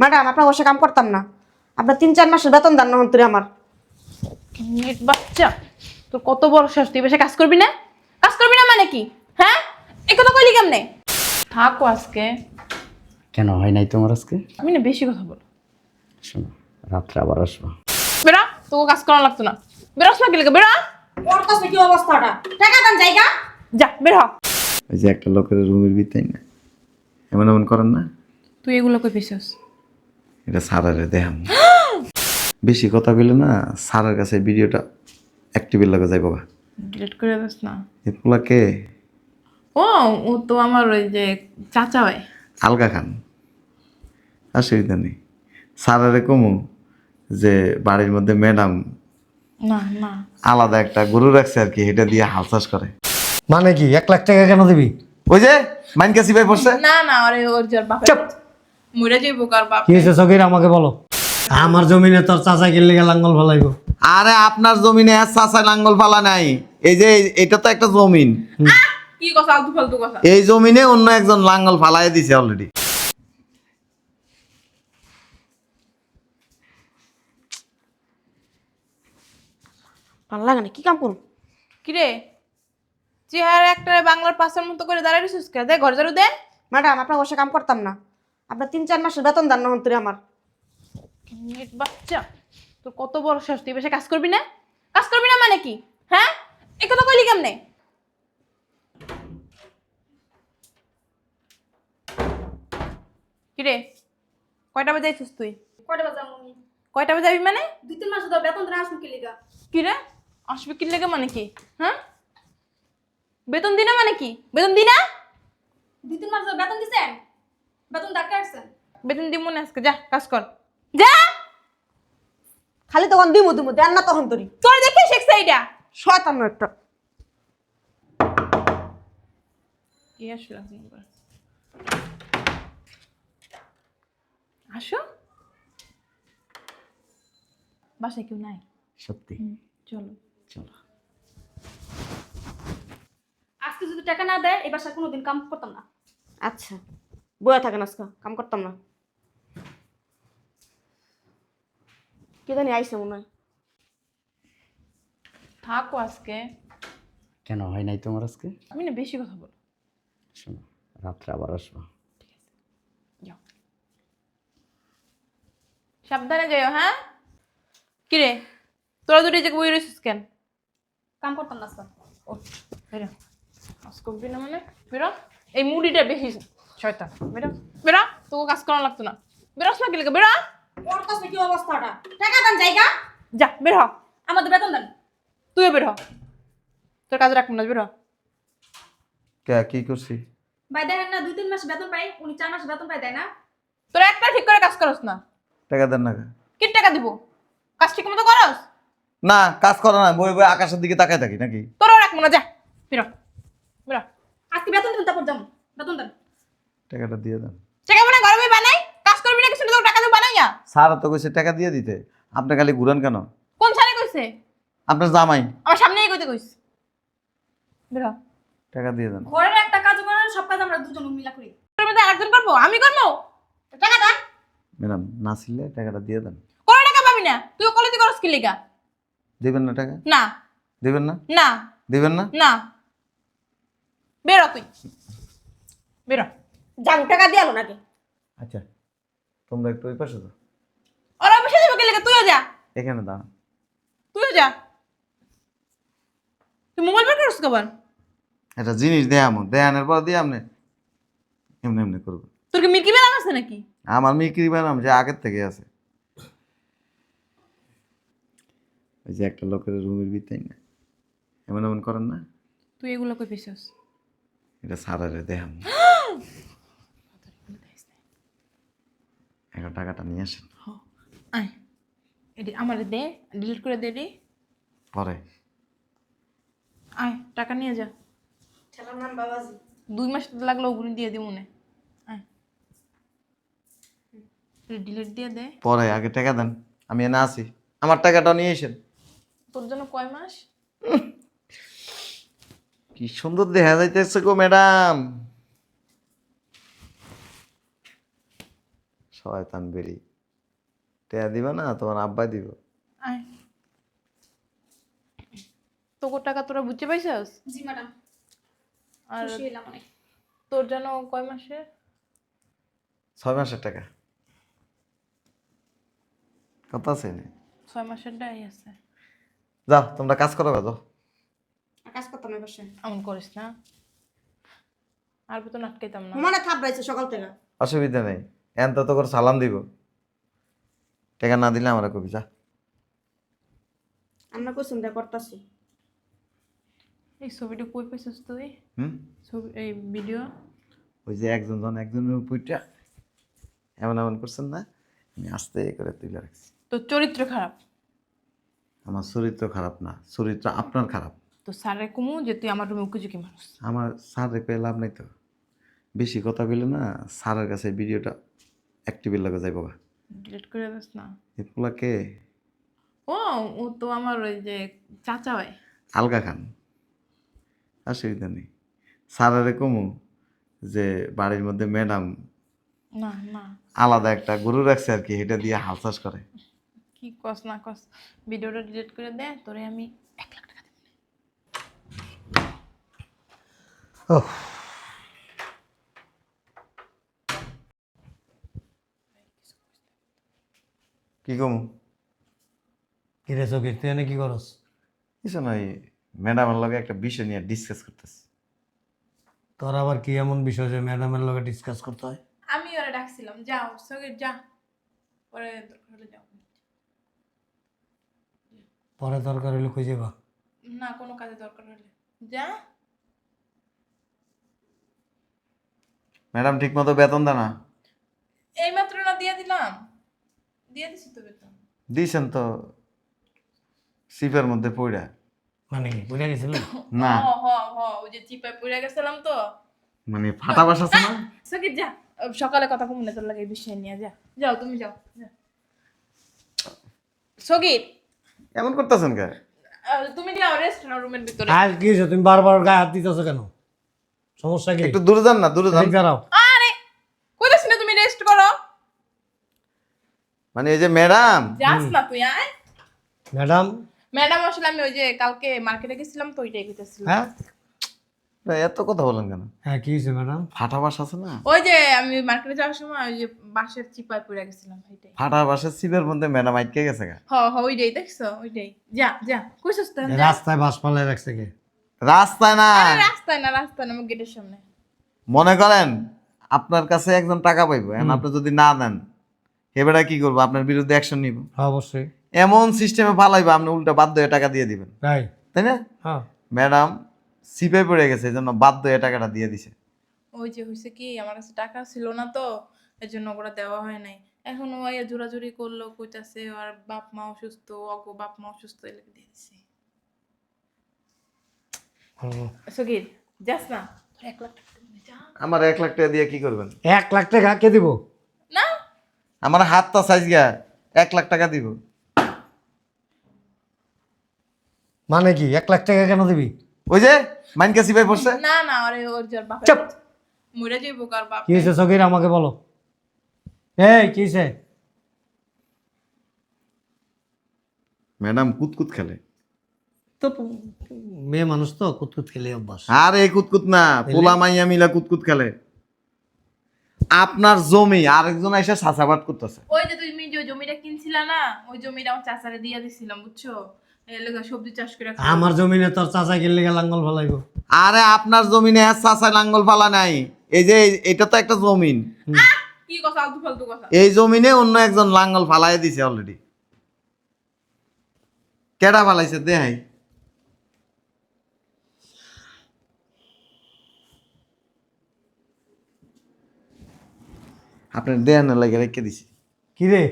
Madam আপনার বসে কাম করতাম না। আপনার তিন চার মাসের বেতন দেন না হন তুই আমার। নেট বাচ্চা তোর কত বড় শ্বাস তুই বেশি কাজ করবি না? কাজ করবি না মানে কি? হ্যাঁ? এ কথা কইলি কেমনে? থাকো আজকে। কেন হয় নাই তোমার আজকে? আমি না বেশি কথা বল শোনো রাত্রে আবার আসব। বেরা তোকে কাজ করা লাগতো না। বেরোস না কি? লাগে বেরা ওর কাছে কি অবস্থাটা? টাকা দেন জায়গা। যা বের হ। ওই যে একটা লোকের রুমের ভিতরে না? এমন এমন করেন না? তুই এগুলো কই পেছিস এটা সারারে দেখাম বেশি কথা বললে না সারার কাছে ভিডিওটা অ্যাক্টিভের লাগে যাইব গা। ডিলিট করে দিস না। এই পোলাকে ও ও তো আমার ওই যে চাচা হয় আলগা খান। অসুবিধা নেই। সারারে কমু যে বাড়ির মধ্যে ম্যাডাম না না। আলাদা একটা গরু রাখছে আর কি এটা দিয়ে হাল চাষ করে। মানে কি এক লাখ টাকা কেন দিবি? ওই যে মাইন কাছি ভাই পড়ছে? না না আরে ওর যার বাপ চুপ! মরে যাইব কার বাপ কি হয়েছে সকির আমাকে বলো। আমার জমিনে তোর চাচা কিনলে লাঙ্গল ফেলাইব। আরে আপনার জমিনে আর চাষা লাঙ্গল পালা নাই। এই যে এটা তো একটা জমিন। কি কথা আলতু ফালতু কথা? এই জমিনে অন্য একজন লাঙ্গল ফালাই দিছে অলরেডি ভালো লাগে না কি কাম করুন কিরে চেহারা একটা বাংলার পাশের মতো করে দাঁড়ায় রইছিস কে? দে ঘর ঝাড়ু দে। ম্যাডাম আপনার বসে কাম করতাম না। আপনার তিন চার মাসের বেতন দেন না হন তুই আমার। নেট বাচ্চা তোর কত বড় শ্বাস তুই বেশি কাজ করবি না? কাজ করবি না মানে কি? হ্যাঁ? এ কথা কইলি কেমনে? কিরে কয়টা বাজে আইছিস তুই? কয়টা বাজে আমি কয়টা বাজে আবি মানে? দুই তিন মাস ধরে বেতন ধরে আসব কি লিগা? কিরে? আসবি কি লেগে মানে কি? হ্যাঁ? বেতন দিনা মানে কি? বেতন দিনা? দুই তিন মাস ধরে বেতন দিছেন? বেতন ডাক্তার আসছেন বেতন দিব না আজকে যা কাজ কর। যা! খালি তখন দিমু দিমু দেন না তখন তোরি। তোর দেখে শিখছে এইটা। শয়তান একটা। কি আসলে আসো। বাসায় কেউ নাই? সত্যি। চলো। চলো। আজকে যদি টাকা না দেয় এবার সে কোনোদিন কাম করতাম না। আচ্ছা। বয়া থাকেন আজকে কাম করতাম না। কে জানি আইসে মনে হয়। থাকো আজকে। কেন হয় নাই তোমার আজকে? আমি না বেশি কথা বল শোনো রাত্রে আবার আসব। যাও। সাবধানে যাও হ্যাঁ? কিরে তোরা দুটো যে বই রয়েছিস কেন? কাম করতাম না স্যার ও বেরো। করবি না মানে? বেরো। এই মুড়িটা বেশি শয়তান বেরো। বেরো। তোকে কাজ করা লাগতো না। বেরোস না কি লাগে বেরো। ওর কাছে কি অবস্থাটা? টাকা দেন জায়গা। যা বের। হ আমাদের বেতন দেন। তুইও বের। হ তোর কাজ রাখব না বের। হ কে কি করছি? ভাই দেখেন না দুই তিন মাস বেতন পাই উনি চার মাস বেতন পাই দেয় না? তোর একটা ঠিক করে কাজ করস না। টাকা দেন না। কি টাকা দিব? কাজ ঠিক মতো করস? না কাজ করো না বই বই আকাশের দিকে তাকায় থাকি নাকি? তোরও রাখব না যা। বের বের। আজকে বেতন দেন তারপর যাব। বেতন দেন। টাকাটা দিয়ে দেন। টাকা মনে গরমে বানাই? কাজ করবি না কিছু না, টাকা দেবো বানাইয়া স্যার তো কইছে টাকা দিয়ে দিতে। আপনি খালি ঘুরান কেন? কোন ছাড়ে কইছে? আপনার জামাই। আমার সামনেই কইতে কইস বের। টাকা দিয়ে দেন। ঘরের একটা কাজ করেন সব কাজ আমরা দুজন মিলা করি। তোর মধ্যে আরেকজন করব? আমি করব? টাকা দেন। ম্যাডাম না ছিলে টাকাটা দিয়ে দেন। কোনো টাকা পাবি না। তুই কলেজে করস কি লিগা? দেবেন না টাকা? না। দেবেন না? না। দিবেন না? না। বের তুই। বের। জাং টাকা দিয়ে আলো নাকি? আচ্ছা তোমরা একটু ওই পাশে তো ওর অফিসে যাবে লিগা তুইও যা। এখানে দাঁড়ান তুইও যা। তুই মোবাইল বের করস কবার একটা জিনিস দেয়ামো দেয়ানোর পর দিয়ে আপনি এমনি এমনি করবেন তোর কি মির্কি বেলা আছে নাকি? আমার মিক্রি বানাম যে আগের থেকে আছে। ওই যে একটা লোকের রুমের ভিতরে না। এমন এমন করেন না। তুই এগুলো কই পেছিস? এটা সারারে দেখাম এখন টাকাটা নিয়ে আসেন। আয়। এটি আমার দে ডিলিট করে দে রে। পরে। আয় টাকা নিয়ে যা। ছেলের নাম বাবাজি। দুই মাস তো লাগল ওগুলো দিয়ে দি মনে আয়। ডিলিট দিয়ে দে। পরে আগে টাকা দেন। আমি এনে আসি আমার টাকাটা নিয়ে এসেন তোর জন্য কয় মাস? কি সুন্দর দেখা যাইতেছে গো ম্যাডাম। শয়তান বেরি। টেয়া দিবা না তোমার আব্বাই দিব। তোর টাকা তোরা বুঝতে পাইছস? জি ম্যাডাম। আর খুশি হলাম অনেক। তোর জন্য কয় মাসের? ছয় মাসের টাকা। কথা আছে নি? ছয় মাসের ডাই আছে। যাও তোমরা কাজ করো যাও কাজ করতাম না বসে। এমন করিস না। আর তো নাটকাইতাম না। মানে থাপড়াইছে সকাল থেকে। অসুবিধা নেই। এন তো করে সালাম দিব। টাকা না দিলে আমরা কবি যা। আমরা কোশ্চেন দেয়া করতাছি এই ছবিটা কই পাইছিস তুই? হুম? ছবি এই ভিডিও? ওই যে একজন জন একজনের উপরটা এমন এমন করছেন না আমি আস্তে করে তুলে রাখছি। তোর চরিত্র খারাপ? আমার চরিত্র খারাপ না চরিত্র আপনার খারাপ। তো স্যারের কুমু যে তুই আমার রুমে উকুচুকি মানুষ। আমার স্যার রেখে লাভ নাই তো। বেশি কথা কইলে না স্যারের কাছে ভিডিওটা অ্যাক্টিভের লাগে যাই বাবা। ডিলিট করে দিস না। এগুলাকে ও ও তো আমার ওই যে চাচা হয় আলগা খান। অসুবিধা নেই। স্যারের কমু যে বাড়ির মধ্যে ম্যাডাম না না। আলাদা একটা গরু রাখছে আর কি এটা দিয়ে হাল চাষ করে। কি কস না কস ভিডিওটা ডিলিট করে দে তোরে আমি এক লাখ টাকা দেব। ওহ কি কমু? কিরে চকির তুই এনে কি করস? কিছু নয় ম্যাডামের লগে একটা বিষয় নিয়ে ডিসকাস করতেছি। তোর আবার কি এমন বিষয় যে ম্যাডামের লগে ডিসকাস করতে হয়? আমি ওরা ডাকছিলাম যাও সঙ্গে যা। পরে দরকার হলে যাও। পরে দরকার হলে খুঁজে বা না কোনো কাজে দরকার হলে। যা। ম্যাডাম ঠিক মতো বেতন দেয় এইমাত্র না দিয়ে দিলাম। দিয়ে দিছি তো। বেতন দিয়েছেন তো সিপের মধ্যে পড়া মানে কি বুঝে গেছিল না? হ হ হ ওই যে চিপায় পড়ে গেছিলাম তো। মানে ফাটা বাসা আছে না? সকির যা সকালে কথা কমনে তোর লাগে এই বিষয় নিয়ে যা যাও তুমি যাও যা। এমন করতেছেন কে? তুমি যাও রেস্ট নাও রুমের ভিতরে। আর কি তুমি বারবার গায়ে হাত দিতেছো কেন? সমস্যা কি? একটু দূরে যান না দূরে যান। দাঁড়াও আরে কইতাছ না তুমি রেস্ট করো মানে এই যে ম্যাডাম। যাস না তুই আয়। ম্যাডাম। ম্যাডাম আসলে আমি ওই যে কালকে মার্কেটে গেছিলাম তো ওইটাই কইতেছিলাম হ্যাঁ? এত কথা বলেন কেন? হ্যাঁ কি হয়েছে ম্যাডাম? ফাটা বাসা আছে না? ওই যে আমি মার্কেটে যাওয়ার সময় ওই যে বাঁশের চিপায় পড়ে গেছিলাম ওইটাই। ফাটা বাসার সিপের মধ্যে ম্যাডাম আটকে গেছে গা। হ হ ওইটাই দেখছ? ওইটাই। যা যা কইছস তো যা। রাস্তায় বাস পাল্লায় রাখছে কে? রাস্তায় না। আরে রাস্তায় না রাস্তায় না আমার গেটের সামনে। মনে করেন আপনার কাছে একজন টাকা পাইবো এখন আপনি যদি না দেন এবারে কি করব? আপনার বিরুদ্ধে অ্যাকশন নিব। হ্যাঁ অবশ্যই। এমন সিস্টেমে ফালাইবো আপনি উল্টা বাধ্য হয়ে টাকা দিয়ে দিবেন। তাই? তাই না? হ্যাঁ। ম্যাডাম সিপে পড়ে গেছে এই জন্য বাধ্য হয়ে টাকাটা দিয়ে দিছে। ওই যে হয়েছে কি আমার কাছে টাকা ছিল না তো এর জন্য ওগুলো দেওয়া হয় নাই। এখন ওই জোরাজুরি করল কইতাছে আর বাপ মা অসুস্থ অগো বাপ মা অসুস্থ এলাকা দিয়ে দিছে। হুম। সগির যাস না। এক লাখ টাকা আমার এক লাখ টাকা দিয়ে কি করবেন? এক লাখ টাকা কে দিব? আমার হাতটা সাইজ গা এক লাখ টাকা দিব। মানে কি এক লাখ টাকা কেন দিবি? ওই যে মাইনকা সিপাই পড়ছে? না না আরে ওর যার বাপ চুপ। মরে যাইব কার বাপ কি হয়েছে সকির আমাকে বলো। এই কি হয়েছে ম্যাডাম কুতকুত খেলে। তো মেয়ে মানুষ তো কুতকুত খেলে অভ্যাস। আর এই কুতকুত না পোলা মাইয়া মিলা কুতকুত খেলে। আপনার জমি আরেকজন এসে চাষাবাদ করতেছে। ওই যে তুমি যে জমিটা কিনছিলা না ওই জমিটা আমার চাচারে দিয়ে দিছিলাম বুঝছ? সবজি চাষ করে আমার জমিনে তোর চাচা গেলে লাঙ্গল ফেলাইব। আরে আপনার জমিনে চাষা লাঙ্গল ফালা নাই। এই যে এটা তো একটা জমিন। কি কথা আলতু ফালতু কথা। এই জমিনে অন্য একজন লাঙ্গল ফালাই দিছে অলরেডি কেডা ফালাইছে দেহাই আপনার দেহানের লাগে রেখে দিছি। কি রে?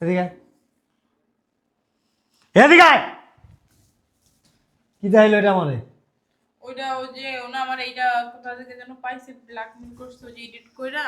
এদিকে আয়। এদিকে আয়। কি দেখাইলো এটা আমারে? ওইটা ওই যে ওনা আমার এইটা কোথা থেকে যেন পাইছে ব্ল্যাকমেল করছে ওই যে এডিট কইরা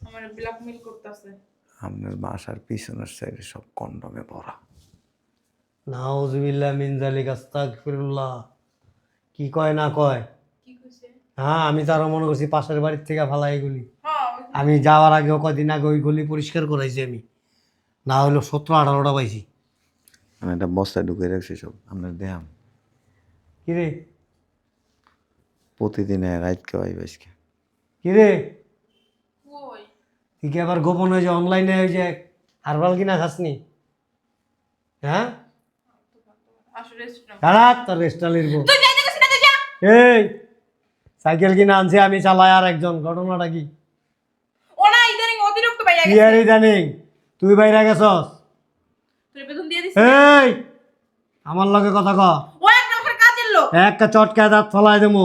আমার ব্ল্যাকমেল করতেছে। আপনার বাসার পিছনের সাইডে সব কন্ডমে ভরা। নাউজুবিল্লাহ মিন জালিক আস্তাগফিরুল্লাহ। কি কয় না কয়? কি কইছে? হ্যাঁ আমি তো আরও মনে করছি পাশের বাড়ির থেকে ফালাই এগুলি। আমি যাওয়ার আগেও কদিন আগে ওই গলি পরিষ্কার করাইছি আমি। না হইল সতেরো আঠারোটা পাইছি। আমি একটা বস্তায় ঢুকে রাখছি সব আপনার দেহাম কিরে? প্রতিদিনে রাত খাওয়াই বাইসকে কিরে? কই? তুই কি আবার গোপন হয়ে যে অনলাইনে ওই যে হারবাল কিনা খাসনি? হ্যাঁ? দাঁড়া তোর লিখব এই সাইকেল কিনা আনছি আমি চালাই আর একজন ঘটনাটা কি ও না ইদানিং অতিরিক্ত বাইরে গেছে। তুই বাইরে গেছস? তুই বেতন দিয়ে দিস এই আমার লগে কথা ক। ও একটা ওখানে কাজের লোক। একটা চটকায় দাঁত ফলাই দেবো।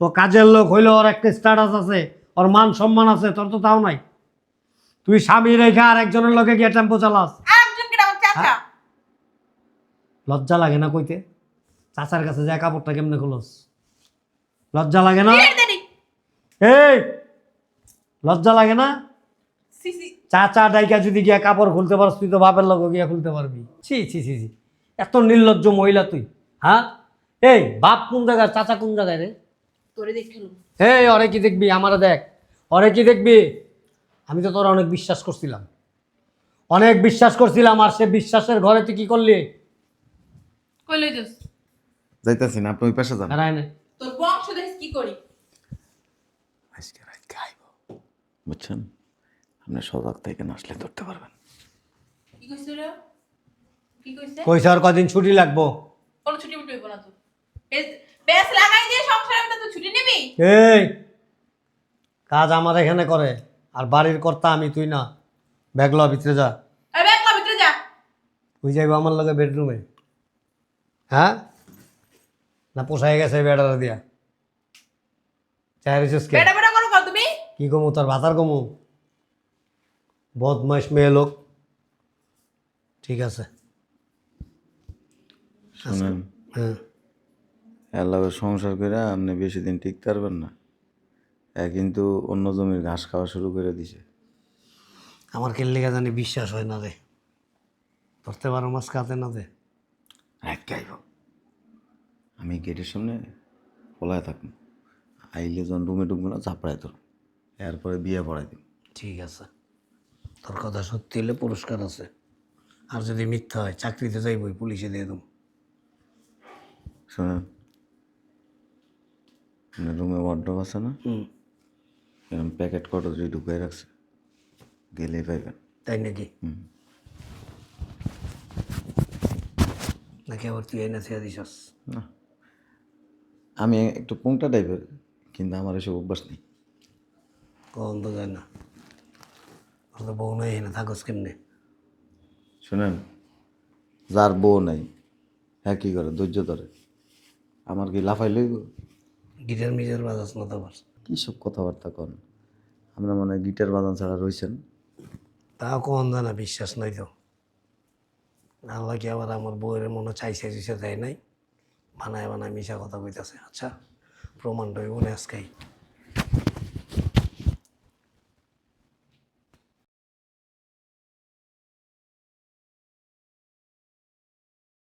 ও কাজের লোক হইল ওর একটা স্ট্যাটাস আছে ওর মান সম্মান আছে তোর তো তাও নাই। তুই স্বামী রেখে আর একজনের লগে গিয়ে টেম্পো চালাস। চাচা। লজ্জা লাগে না কইতে? চাচার কাছে যায় কাপড়টা কেমনে খুলস? লজ্জা লাগে না? এই লজ্জা লাগে না? চাচা ডাইকা যদি গিয়া কাপড় খুলতে পারস তুই তো বাপের লগে গিয়া খুলতে পারবি। ছি ছি ছি ছি। এত নির্লজ্জ মহিলা তুই হ্যাঁ? এই বাপ কোন জায়গায় চাচা কোন জায়গায় রে? তোরে দেখেলুম এই অরে কি দেখবি? আমারে দেখ। অরে কি দেখবি? আমি তো তোর অনেক বিশ্বাস করছিলাম। অনেক বিশ্বাস করছিলাম আর সে বিশ্বাসের ঘরে তুই কি করলি? কই লই যাস যাইতাছি না আপনি ওই পাশে যান। না। তোর বংশ দেখিস কি করি? আজকে রাত খাইব বুঝছেন? আপনি সজাগ থেকে আসলে ধরতে পারবেন। কি কইছ কি কইছে? কইছে আর কদিন ছুটি লাগবো। কোনো ছুটি মুটি হইব না তো। বেশ লাগাই দিয়ে সংসারে আমি তো ছুটি নিবি? এই কাজ আমার এখানে করে আর বাড়ির কর্তা আমি তুই না। ব্যাগল ভিতরে যা। ব্যাগলা ভিতরে যা। তুই যাইব আমার লগে বেডরুমে? হ্যাঁ? না পোষায় গেছে বেড়াটা দিয়া। চাই রেছিস কে? কি কমু তোর ভাতার কমু? বদমাস মেয়ে লোক। ঠিক আছে। শুনেন। হ্যাঁ। এর লগে সংসার করে আপনি বেশি দিন টিকতে পারবেন না। এ কিন্তু অন্য জমির ঘাস খাওয়া শুরু করে দিছে। আমার কেল্লিগা জানি বিশ্বাস হয় না রে। ধরতে পারো মাছ খাতে না দে খাইব আমি গেটের সামনে পলায় থাকুন আইলে যখন রুমে ঢুকবো না চাপড়ায় তোর এরপরে বিয়ে পড়াই দিব। ঠিক আছে। তোর কথা সত্যি হলে পুরস্কার আছে। আর যদি মিথ্যা হয় চাকরিতে যাইবই পুলিশে দিয়ে দেবো। শোনেন রুমে ওয়ার্ড্রপ আছে না? এরকম প্যাকেট কটো যদি ঢুকাই রাখছে গেলেই পাইবেন। তাই নাকি। নাকি আবার তুই এনে থিয়া দিছস? না। আমি একটু পুংটা টাইপের কিন্তু আমার এসব অভ্যাস নেই। কখন তো যায় না। তো বউ নাই এনে থাকস কেমনে? শোনেন যার বউ নাই হ্যাঁ কী করে ধৈর্য ধরে। আমার কি লাফাই লইব? গিটার মিটার বাজাস না তো আবার? কী সব কথাবার্তা কন? আমরা মনে গিটার বাজান ছাড়া রয়েছেন তাও কখন জানা বিশ্বাস নাই তো। আল্লাহ কি আবার আমার বউয়ের মনে চাইছে চাইছে দেয় নাই? বানায় বানায় মিশা কথা কইতাছে। আচ্ছা প্রমাণটা হইব না আজকেই।